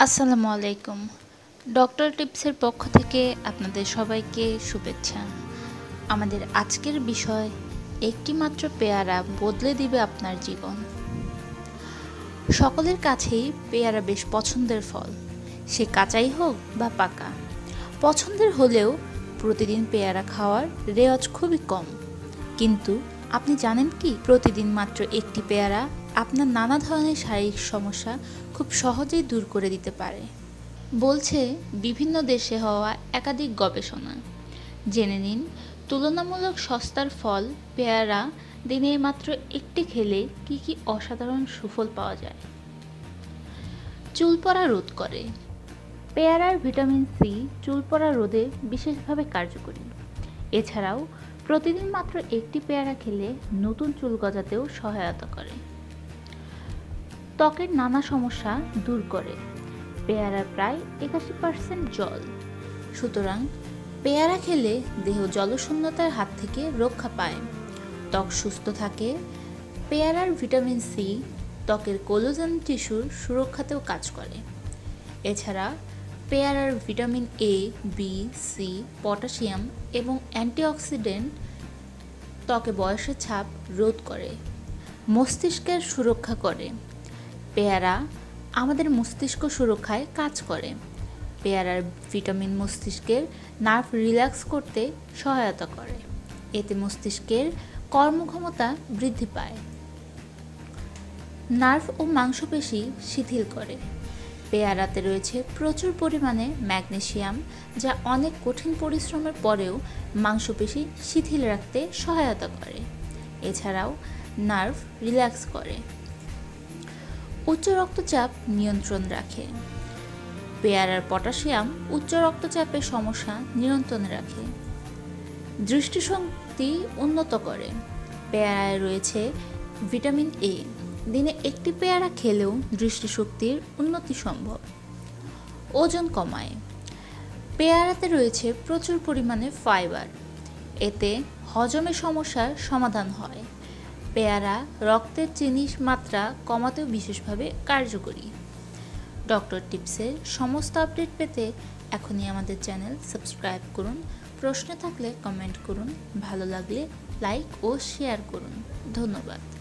আসসালামু আলাইকুম। ডক্টর টিপসের পক্ষ থেকে আপনাদের সবাইকে শুভেচ্ছা। আমাদের আজকের বিষয় একটি মাত্র পেয়ারা বদলে দিবে আপনার জীবন। সকলের কাছেই পেয়ারা বেশ পছন্দের ফল। সে কাঁচাই হোক বা পাকা। পছন্দের হলেও প্রতিদিন পেয়ারা খাওয়ার রেওয়াজ খুবই কম। কিন্তু আপনি জানেন কি? প্রতিদিন মাত্র একটি পেয়ারা আপনার নানা ধরনের শারীরিক সমস্যা খুব সহজেই দূর করে দিতে পারে। বলছে, বিভিন্ন দেশে হওয়া একাধিক গবেষণা। জেনে নিন, তুলনামূলক সস্তার ফল, পেয়ারা দিনে মাত্র একটি খেলে কি কি অসাধারণ সুফল পাওয়া যায়? চুল পড়া রোধ করে। পেয়ারার ভিটামিন সি চুল পড়া রোধে বিশেষভাবে কার্যকরী। এছাড়াও, প্রতিদিন মাত্র একটি পেয়ারা খেলে নতুন চুল গজাতেও সহায়তা করে। ত্বকের নানা সমস্যা দূর করে। পেয়ারা প্রায় একাশি পার্সেন্ট জল। সুতরাং পেয়ারা খেলে দেহ জলশূন্যতার হাত থেকে রক্ষা পায়। ত্বক সুস্থ থাকে, পেয়ারার ভিটামিন সি ত্বকের কোলোজেন টিস্যুর সুরক্ষাতেও কাজ করে। এছাড়া পেয়ারার vitamin A B C potassium এবং অ্যান্টিঅক্সিডেন্ট ত্বকে বয়সের ছাপ রোধ করে, মস্তিষ্কের সুরক্ষা করে। পেয়ারা আমাদের মস্তিষ্ক সুরক্ষায় কাজ করে। পেয়ারার ভিটামিন মস্তিষ্কের নার্ভ রিল্যাক্স করতে সহায়তা করে। এতে মস্তিষ্কের কর্মক্ষমতা বৃদ্ধি পায়। নার্ভ ও মাংসপেশি শিথিল করে। পেয়ারাতে রয়েছে প্রচুর পরিমাণে ম্যাগনেশিয়াম যা অনেক কঠিন পরিশ্রমের পরেও মাংসপেশি শিথিল রাখতে সহায়তা করে। এছাড়াও নার্ভ রিল্যাক্স করে। উচ্চ রক্তচাপ নিয়ন্ত্রণ রাখে। পেয়ারার পটাশিয়াম উচ্চ রক্তচাপের সমস্যা নিয়ন্ত্রণে রাখে। দৃষ্টিশক্তি উন্নত করে। পেয়ারায় রয়েছে ভিটামিন এ দিনে একটি পেয়ারা খেলেও দৃষ্টিশক্তির উন্নতি সম্ভব। ওজন কমায়। পেয়ারাতে রয়েছে প্রচুর পরিমাণে ফাইবার। এতে হজমের সমস্যার সমাধান হয়। পেয়ারা, রক্তের চিনির মাত্রা কমাতেও বিশেষভাবে কার্যকরী। ডক্টর টিপসের সমস্ত আপডেট পেতে এখনই আমাদের চ্যানেল সাবস্ক্রাইব করুন, প্রশ্ন থাকলে কমেন্ট করুন, ভালো লাগলে লাইক ও শেয়ার করুন। ধন্যবাদ।